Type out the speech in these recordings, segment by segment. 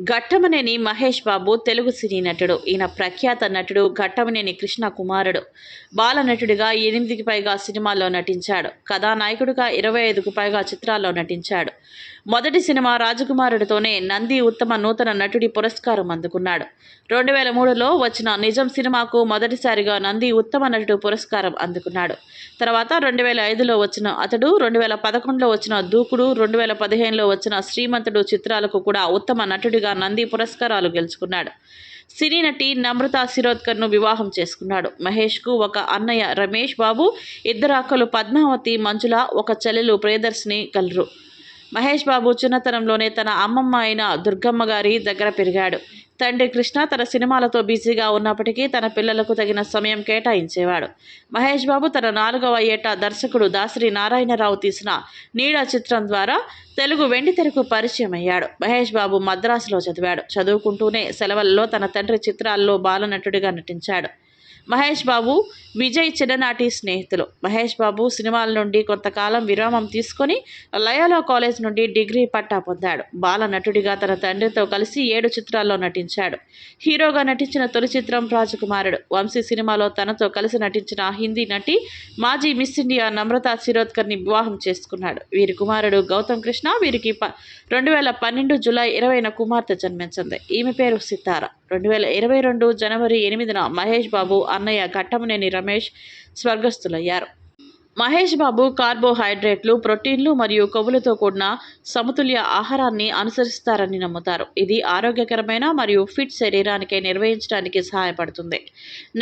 ఘట్టమనేని మహేష్ బాబు తెలుగు సినీ నటుడు. ఈయన ప్రఖ్యాత నటుడు ఘట్టమనేని కృష్ణ కుమారుడు. బాల నటుడిగా ఎనిమిదికి పైగా సినిమాల్లో నటించాడు. కథానాయకుడిగా ఇరవై ఐదుకు పైగా చిత్రాల్లో నటించాడు. మొదటి సినిమా రాజకుమారుడితోనే నంది ఉత్తమ నూతన నటుడి పురస్కారం అందుకున్నాడు. రెండు వేల మూడులో వచ్చిన నిజం సినిమాకు మొదటిసారిగా నంది ఉత్తమ నటుడు పురస్కారం అందుకున్నాడు. తర్వాత రెండు వేల ఐదులో వచ్చిన అతడు రెండు వేల పదకొండులో వచ్చిన దూకుడు రెండు వేల పదిహేనులో వచ్చిన శ్రీమంతుడు చిత్రాలకు కూడా ఉత్తమ నటుడిగా నంది పురస్కారాలు గెలుచుకున్నాడు. సినీ నటి నమ్రత శిరోద్కర్ను వివాహం చేసుకున్నాడు. మహేష్కు ఒక అన్నయ్య రమేష్ బాబు ఇద్దరు అక్కలు పద్మావతి మంజుల ఒక చెల్లెలు ప్రియదర్శిని కలరు. మహేష్ బాబు చిన్నతనంలోనే తన అమ్మమ్మ అయిన దుర్గమ్మ గారి దగ్గర పెరిగాడు. తండ్రి కృష్ణ తన సినిమాలతో బిజీగా ఉన్నప్పటికీ తన పిల్లలకు తగిన సమయం కేటాయించేవాడు. మహేష్ బాబు తన నాలుగవ ఏట దర్శకుడు దాసరి నారాయణరావు తీసిన నీడ చిత్రం ద్వారా తెలుగు వెండితెరకు పరిచయం అయ్యాడు. మహేష్ బాబు మద్రాసులో చదివాడు. చదువుకుంటూనే సెలవుల్లో తన తండ్రి చిత్రాల్లో బాలనటుడిగా నటించాడు. మహేష్ బాబు విజయ్ చిన్ననాటి స్నేహితులు. మహేష్ బాబు సినిమాల నుండి కొంతకాలం విరామం తీసుకొని లయోలా కాలేజ్ నుండి డిగ్రీ పట్టా పొందాడు. బాల నటుడిగా తన తండ్రితో కలిసి ఏడు చిత్రాల్లో నటించాడు. హీరోగా నటించిన తొలి చిత్రం రాజకుమారుడు. వంశీ సినిమాలో తనతో కలిసి నటించిన హిందీ నటి మాజీ మిస్ ఇండియా నమ్రత శిరోద్కర్ని వివాహం చేసుకున్నాడు. వీరి కుమారుడు గౌతమ్ కృష్ణ వీరికి ప రెండు వేల పన్నెండు జూలై ఇరవైన కుమార్తె జన్మించింది. ఈమె పేరు సితారా. రెండు వేల ఇరవై రెండు జనవరి ఎనిమిదిన మహేష్ బాబు అన్నయ్య ఘట్టమనేని రమేష్ స్వర్గస్థులయ్యారు. మహేష్ బాబు కార్బోహైడ్రేట్లు ప్రోటీన్లు మరియు కొవ్వులతో కూడిన సమతుల్య ఆహారాన్ని అనుసరిస్తారని నమ్ముతారు. ఇది ఆరోగ్యకరమైన మరియు ఫిట్ శరీరానికి నిర్వహించడానికి సహాయపడుతుంది.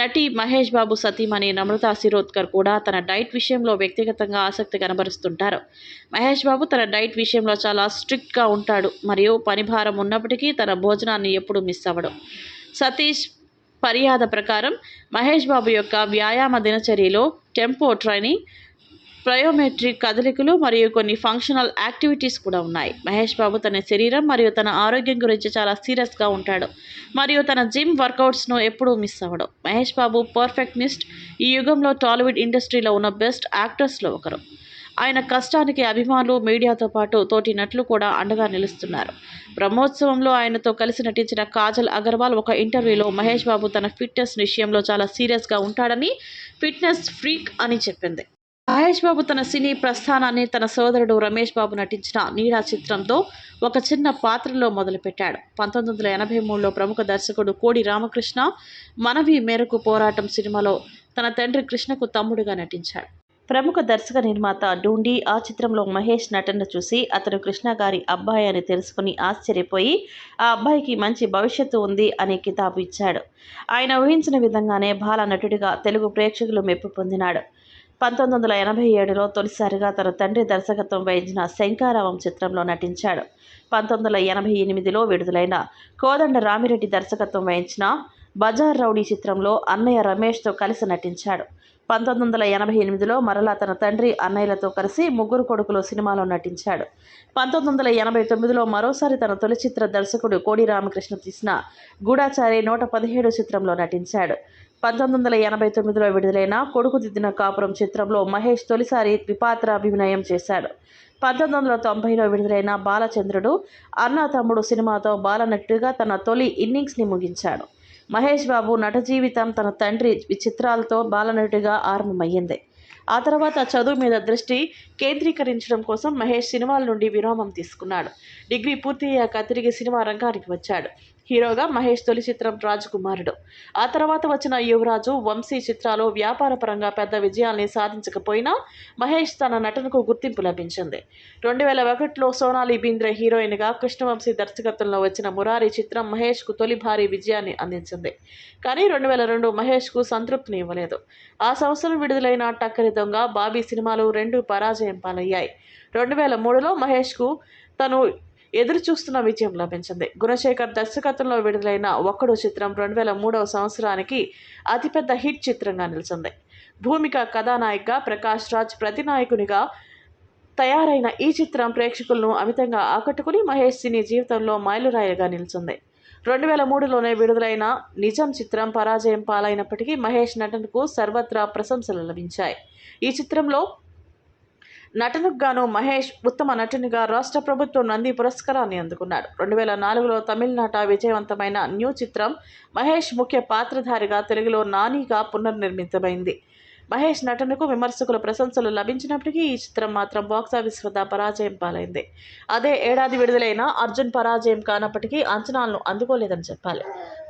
నటి మహేష్ బాబు సతీమణి నమ్రతా శిరోద్కర్ కూడా తన డైట్ విషయంలో వ్యక్తిగతంగా ఆసక్తి కనబరుస్తుంటారు. మహేష్ బాబు తన డైట్ విషయంలో చాలా స్ట్రిక్ట్గా ఉంటాడు మరియు పనిభారం ఉన్నప్పటికీ తన భోజనాన్ని ఎప్పుడూ మిస్ అవ్వడు. సతీష్ పర్యాద ప్రకారం మహేష్ బాబు యొక్క వ్యాయామ దినచర్యలో టెంపో ట్రైనింగ్ ప్రయోమెట్రిక్ కదలికలు మరియు కొన్ని ఫంక్షనల్ యాక్టివిటీస్ కూడా ఉన్నాయి. మహేష్ బాబు తన శరీరం మరియు తన ఆరోగ్యం గురించి చాలా సీరియస్గా ఉంటాడు మరియు తన జిమ్ వర్కౌట్స్ను ఎప్పుడూ మిస్ అవ్వడు. మహేష్ బాబు పర్ఫెక్ట్నిస్ట్ ఈ యుగంలో టాలీవుడ్ ఇండస్ట్రీలో ఉన్న బెస్ట్ యాక్టర్స్లో ఒకరు. ఆయన కష్టానికి అభిమానులు మీడియాతో పాటు తోటి నటులు కూడా అండగా నిలుస్తున్నారు. బ్రహ్మోత్సవంలో ఆయనతో కలిసి నటించిన కాజల్ అగర్వాల్ ఒక ఇంటర్వ్యూలో మహేష్ బాబు తన ఫిట్నెస్ విషయంలో చాలా సీరియస్గా ఉంటాడని ఫిట్నెస్ ఫ్రీక్ అని చెప్పింది. మహేష్ బాబు తన సినీ ప్రస్థానాన్ని తన సోదరుడు రమేష్ బాబు నటించిన నీడా చిత్రంతో ఒక చిన్న పాత్రలో మొదలుపెట్టాడు. పంతొమ్మిది వందల ఎనభై మూడులో ప్రముఖ దర్శకుడు కోడి రామకృష్ణ మనవి మేరకు పోరాటం సినిమాలో తన తండ్రి కృష్ణకు తమ్ముడుగా నటించాడు. ప్రముఖ దర్శక నిర్మాత డూండి ఆ చిత్రంలో మహేష్ నటన చూసి అతను కృష్ణ గారి అబ్బాయి అని తెలుసుకుని ఆశ్చర్యపోయి ఆ అబ్బాయికి మంచి భవిష్యత్తు ఉంది అని కితాబు ఇచ్చాడు. ఆయన ఊహించిన విధంగానే బాల నటుడిగా తెలుగు ప్రేక్షకులు మెప్పు పొందినాడు. పంతొమ్మిది వందల ఎనభై ఏడులో తొలిసారిగా తన తండ్రి దర్శకత్వం వహించిన శంకారావం చిత్రంలో నటించాడు. పంతొమ్మిది వందల ఎనభై ఎనిమిదిలో విడుదలైన కోదండ రామిరెడ్డి దర్శకత్వం వహించిన బజార్ రౌడీ చిత్రంలో అన్నయ్య రమేష్తో కలిసి నటించాడు. పంతొమ్మిది వందల ఎనభై ఎనిమిదిలో మరలా తన తండ్రి అన్నయ్యలతో కలిసి ముగ్గురు కొడుకులు సినిమాలో నటించాడు. పంతొమ్మిది వందల ఎనభై తొమ్మిదిలో మరోసారి తన తొలి చిత్ర దర్శకుడు కోడి రామకృష్ణ తీసిన గూఢాచారి నూట పదిహేడు చిత్రంలో నటించాడు. పంతొమ్మిది వందల ఎనభై తొమ్మిదిలో విడుదలైన కొడుకు దిద్దిన కాపురం చిత్రంలో మహేష్ తొలిసారి ద్విపాత్ర అభినయం చేశాడు. పంతొమ్మిది వందల తొంభైలో విడుదలైన బాలచంద్రుడు అన్న తమ్ముడు సినిమాతో బాలనటుడిగా తన తొలి ఇన్నింగ్స్ని ముగించాడు. మహేష్ బాబు నట జీవితం తన తండ్రి చిత్రాలతో బాలనటుగా ఆరంభమయ్యింది. ఆ తర్వాత చదువు మీద దృష్టి కేంద్రీకరించడం కోసం మహేష్ సినిమాల నుండి విరామం తీసుకున్నాడు. డిగ్రీ పూర్తి అయ్యాక తిరిగి సినిమా రంగానికి వచ్చాడు. హీరోగా మహేష్ తొలి చిత్రం రాజకుమారుడు. ఆ తర్వాత వచ్చిన యువరాజు వంశీ చిత్రాలు వ్యాపార పరంగా పెద్ద విజయాల్ని సాధించకపోయినా మహేష్ తన నటనకు గుర్తింపు లభించింది. రెండు వేల ఒకటిలో సోనాలి బీంద్రే హీరోయిన్గా కృష్ణవంశీ దర్శకత్వంలో వచ్చిన మురారి చిత్రం మహేష్కు తొలి భారీ విజయాన్ని అందించింది. కానీ రెండు వేల రెండు మహేష్కు సంతృప్తిని ఇవ్వలేదు. ఆ సంవత్సరం విడుదలైన టక్కరి దొంగ బాబీ సినిమాలు రెండు పరాజయం పాలయ్యాయి. రెండు వేల మూడులో మహేష్కు తను ఎదురు చూస్తున్న విజయం లభించింది. గుణశేఖర్ దర్శకత్వంలో విడుదలైన ఒక్కడు చిత్రం రెండు వేల మూడవ సంవత్సరానికి అతిపెద్ద హిట్ చిత్రంగా నిలిచింది. భూమిక కథానాయికగా ప్రకాష్ రాజ్ ప్రతినాయకునిగా తయారైన ఈ చిత్రం ప్రేక్షకులను అమితంగా ఆకట్టుకుని మహేష్ సినీ జీవితంలో మైలురాయిగా నిలిచింది. రెండు వేల మూడులోనే విడుదలైన నిజం చిత్రం పరాజయం పాలైనప్పటికీ మహేష్ నటనకు సర్వత్రా ప్రశంసలు లభించాయి. ఈ చిత్రంలో నటనకు గాను మహేష్ ఉత్తమ నటునిగా రాష్ట్ర ప్రభుత్వం నంది పురస్కారాన్ని అందుకున్నాడు. రెండు వేల నాలుగులో తమిళనాట విజయవంతమైన న్యూ చిత్రం మహేష్ ముఖ్య పాత్రధారిగా తెలుగులో నానిగా పునర్నిర్మితమైంది. మహేష్ నటనకు విమర్శకుల ప్రశంసలు లభించినప్పటికీ ఈ చిత్రం మాత్రం బాక్సాఫీస్ వద్ద పరాజయం పాలైంది. అదే ఏడాది విడుదలైన అర్జున్ పరాజయం కానప్పటికీ అంచనాలను అందుకోలేదని చెప్పాలి.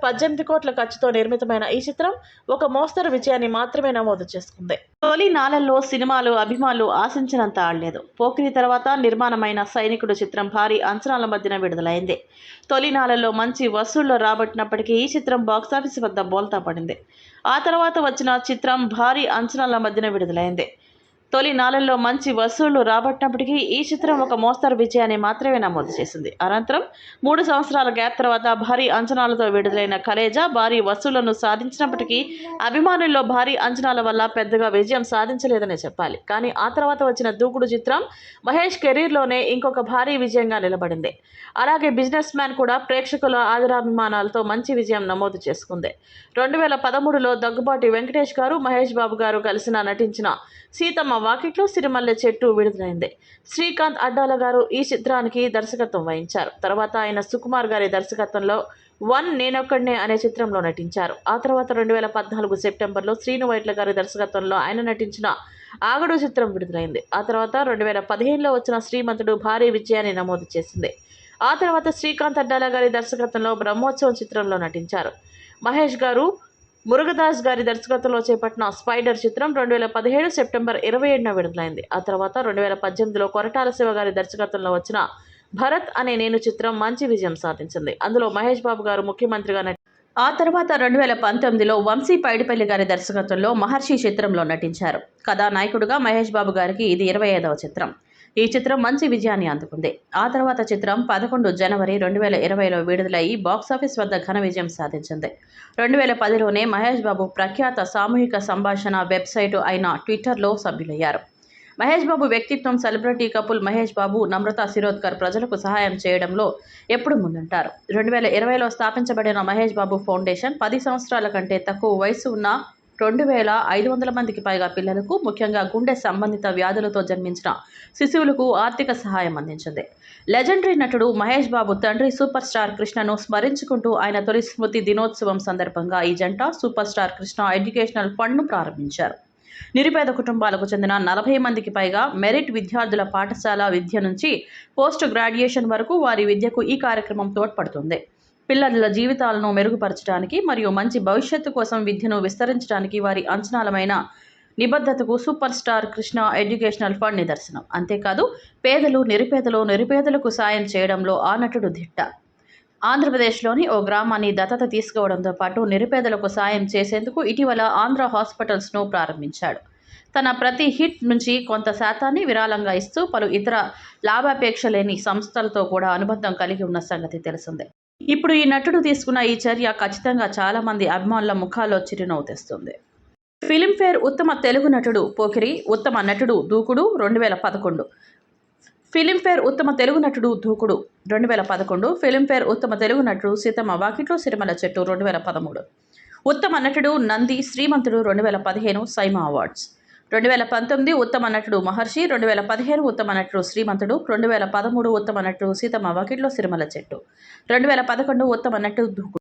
పద్దెనిమిది కోట్ల ఖర్చుతో నిర్మితమైన ఈ చిత్రం ఒక మోస్తరు విజయాన్ని మాత్రమే నమోదు చేసుకుంది. తొలి నాళల్లో సినిమాలు అభిమానులు ఆశించినంత ఆడలేదు. పోకిరి తర్వాత నిర్మాణమైన సైనికుడు చిత్రం భారీ అంచనాల మధ్యన విడుదలైంది. తొలి నాళల్లో మంచి వసూళ్ళు రాబట్టినప్పటికీ ఈ చిత్రం బాక్సాఫీస్ వద్ద బోల్తా పడింది. ఆ తర్వాత వచ్చిన చిత్రం భారీ అంచనాల మధ్యన విడుదలైంది. తొలి నాళల్లో మంచి వసూళ్ళు రాబట్టినప్పటికీ ఈ చిత్రం ఒక మోస్తరు విజయాన్ని మాత్రమే నమోదు చేసింది. అనంతరం మూడు సంవత్సరాల గ్యాప్ తర్వాత భారీ అంచనాలతో విడుదలైన కలేజా భారీ వసూళ్ళను సాధించినప్పటికీ అభిమానుల్లో భారీ అంచనాల వల్ల పెద్దగా విజయం సాధించలేదని చెప్పాలి. కానీ ఆ తర్వాత వచ్చిన దూకుడు చిత్రం మహేష్ కెరీర్లోనే ఇంకొక భారీ విజయంగా నిలబడింది. అలాగే బిజినెస్ మ్యాన్ కూడా ప్రేక్షకుల ఆదరాభిమానాలతో మంచి విజయం నమోదు చేసుకుంది. రెండు వేల పదమూడులో దగ్గుబాటి వెంకటేష్ గారు మహేష్ బాబు గారు కలిసిన నటించిన సీతమ్మ వాకిట్లో సిరిమల్లె చెట్టు విడుదలైంది. శ్రీకాంత్ అడ్డాల గారు ఈ చిత్రానికి దర్శకత్వం వహించారు. తర్వాత ఆయన సుకుమార్ గారి దర్శకత్వంలో వన్ నేనొక్కడినే అనే చిత్రంలో నటించారు. ఆ తర్వాత రెండు వేల పద్నాలుగు సెప్టెంబర్లో శ్రీను వైట్ల గారి దర్శకత్వంలో ఆయన నటించిన ఆగడు చిత్రం విడుదలైంది. ఆ తర్వాత రెండు వేల పదిహేనులో వచ్చిన శ్రీమంతుడు భారీ విజయాన్ని నమోదు చేసింది. ఆ తర్వాత శ్రీకాంత్ అడ్డాల గారి దర్శకత్వంలో బ్రహ్మోత్సవం చిత్రంలో నటించారు. మహేష్ గారు మురుగదాస్ గారి దర్శకత్వంలో చేపట్టిన స్పైడర్ చిత్రం రెండు వేల పదిహేడు సెప్టెంబర్ ఇరవై ఏడున విడుదలైంది. ఆ తర్వాత రెండు వేల పద్దెనిమిదిలో కొరటాల శివ గారి దర్శకత్వంలో వచ్చిన భరత్ అనే నేను చిత్రం మంచి విజయం సాధించింది. అందులో మహేష్ బాబు గారు ముఖ్యమంత్రిగా నటి ఆ తర్వాత రెండు వేల పంతొమ్మిదిలో వంశీ పైడిపల్లి గారి దర్శకత్వంలో మహర్షి చిత్రంలో నటించారు. కథానాయకుడుగా మహేష్ బాబు గారికి ఇది ఇరవై ఐదవ చిత్రం. ఈ చిత్రం మంచి విజయాన్ని అందుకుంది. ఆ తర్వాత చిత్రం పదకొండు జనవరి రెండు వేల ఇరవైలో విడుదలయ్యి బాక్సాఫీస్ వద్ద ఘన విజయం సాధించింది. రెండు వేల పదిలోనే మహేష్ బాబు ప్రఖ్యాత సామూహిక సంభాషణ వెబ్సైటు అయిన ట్విట్టర్లో సభ్యులయ్యారు. మహేష్ బాబు వ్యక్తిత్వం సెలబ్రిటీ కపుల్ మహేష్ బాబు నమ్రత శిరోద్కర్ ప్రజలకు సహాయం చేయడంలో ఎప్పుడు ముందుంటారు. రెండు వేల ఇరవైలో స్థాపించబడిన మహేష్ బాబు ఫౌండేషన్ పది సంవత్సరాల కంటే తక్కువ వయసు ఉన్న రెండు వేల ఐదు వందల మందికి పైగా పిల్లలకు ముఖ్యంగా గుండె సంబంధిత వ్యాధులతో జన్మించిన శిశువులకు ఆర్థిక సహాయం అందించింది. లెజెండరీ నటుడు మహేష్ బాబు తండ్రి సూపర్ స్టార్ కృష్ణను స్మరించుకుంటూ ఆయన తొలి స్మృతి దినోత్సవం సందర్భంగా ఈ జంట సూపర్ స్టార్ కృష్ణ ఎడ్యుకేషనల్ ఫండ్ను ప్రారంభించారు. నిరుపేద కుటుంబాలకు చెందిన నలభై మందికి పైగా మెరిట్ విద్యార్థుల పాఠశాల విద్య నుంచి పోస్ట్ గ్రాడ్యుయేషన్ వరకు వారి విద్యకు ఈ కార్యక్రమం తోడ్పడుతుంది. పిల్లల జీవితాలను మెరుగుపరచడానికి మరియు మంచి భవిష్యత్తు కోసం విద్యను విస్తరించడానికి వారి అంచనాలమైన నిబద్ధతకు super star Krishna educational fund నిదర్శనం. అంతేకాదు పేదలు నిరుపేదలు నిరుపేదలకు సాయం చేయడంలో ఆ నటుడు దిట్ట. ఆంధ్రప్రదేశ్లోని ఓ గ్రామాన్ని దత్తత తీసుకోవడంతో పాటు నిరుపేదలకు సాయం చేసేందుకు ఇటీవల ఆంధ్ర హాస్పిటల్స్ను ప్రారంభించాడు. తన ప్రతి హిట్ నుంచి కొంత శాతాన్ని విరాళంగా ఇస్తూ పలు ఇతర లాభాపేక్ష లేని సంస్థలతో కూడా అనుబంధం కలిగి ఉన్న సంగతి తెలిసిందే. ఇప్పుడు ఈ నటుడు తీసుకున్న ఈ చర్య ఖచ్చితంగా చాలా మంది అభిమానుల ముఖాల్లో చిరునవ్వు తెస్తుంది. ఫిలింఫేర్ ఉత్తమ తెలుగు నటుడు పోకిరి ఉత్తమ నటుడు దూకుడు రెండు వేల పదకొండు. ఫిలింఫేర్ ఉత్తమ తెలుగు నటుడు దూకుడు రెండు వేల పదకొండు. ఫిలింఫేర్ ఉత్తమ తెలుగు నటుడు సీతమ్మ వాకిట్లో సిరిమల చెట్టు రెండు వేల పదమూడు. ఉత్తమ నటుడు నంది శ్రీమంతుడు రెండు వేల పదిహేను సైమా అవార్డ్స్. రెండు వేల పంతొమ్మిది ఉత్తమ నటుడు మహర్షి రెండు వేల పదిహేను ఉత్తమ నటుడు శ్రీమంతుడు రెండు వేల పదమూడు ఉత్తమ నటుడు సీతమ్మ వకిట్లో సిరిమల చెట్టు రెండు వేల పదకొండు ఉత్తమ నటుడు